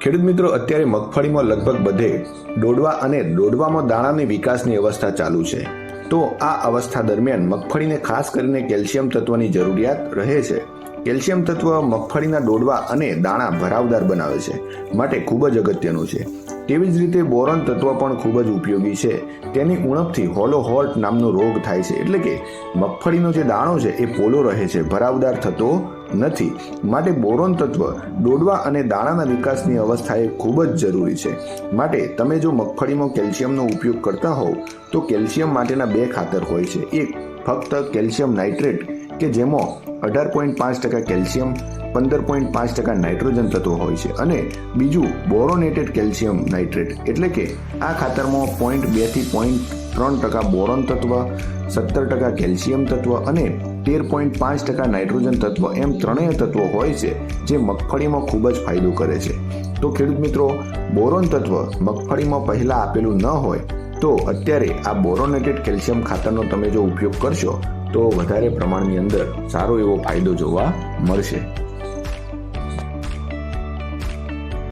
ખેડૂત મિત્રો, અત્યારે મગફળીમાં લગભગ બધે દોડવા અને દોડવામાં દાણાની વિકાસની અવસ્થા ચાલુ છે. તો આ અવસ્થા દરમિયાન મગફળીને ખાસ કરીને કેલ્શિયમ તત્વની જરૂરિયાત રહે છે. કેલ્શિયમ તત્વ મગફળીના દોડવા અને દાણા ભરાવદાર બનાવે છે, માટે ખૂબ જ અગત્યનું છે. તેવી જ રીતે બોરોન તત્વ પણ ખૂબ જ ઉપયોગી છે. તેની ઉણપથી હોલો હોલ્ટ નામનો રોગ થાય છે. એટલે કે મગફળીનો જે દાણો છે, એ પોલો રહે છે. ભરાવદાર થતો નથી. માટે બોરોન તત્વ દોડવા અને દાણાના વિકાસની અવસ્થાએ ખૂબ જ જરૂરી છે. માટે તમે જો મગફળીમાં કેલ્શિયમનો ઉપયોગ કરતા હોવ, તો કેલ્શિયમ માટેના બે ખાતર હોય છે. એક, ફક્ત કેલ્શિયમ નાઇટ્રેટ, કે જેમાં અઢાર પોઈન્ટ પાંચ ટકા કેલ્શિયમ, પંદર પોઈન્ટ પાંચ ટકા નાઇટ્રોજન તત્વો હોય છે. અને બીજું, બોરોનેટેડ કેલ્શિયમ નાઇટ્રેટ, એટલે કે આ ખાતરમાં પોઈન્ટ બેથી પોઈન્ટ ત્રણ ટકા બોરોન તત્વ, સત્તર ટકા કેલ્શિયમ તત્વ અને તેર પોઈન્ટ પાંચ ટકા નાઇટ્રોજન તત્વ એમ ત્રણેય તત્વો હોય છે, જે મગફળીમાં ખૂબ જ ફાયદો કરે છે. તો ખેડૂત મિત્રો, બોરોન તત્વ મગફળીમાં પહેલાં આપેલું ન હોય, તો અત્યારે આ બોરોનેટેડ કેલ્શિયમ ખાતરનો તમે જો ઉપયોગ કરશો, તો વધારે પ્રમાણની અંદર સારો એવો ફાયદો જોવા મળશે.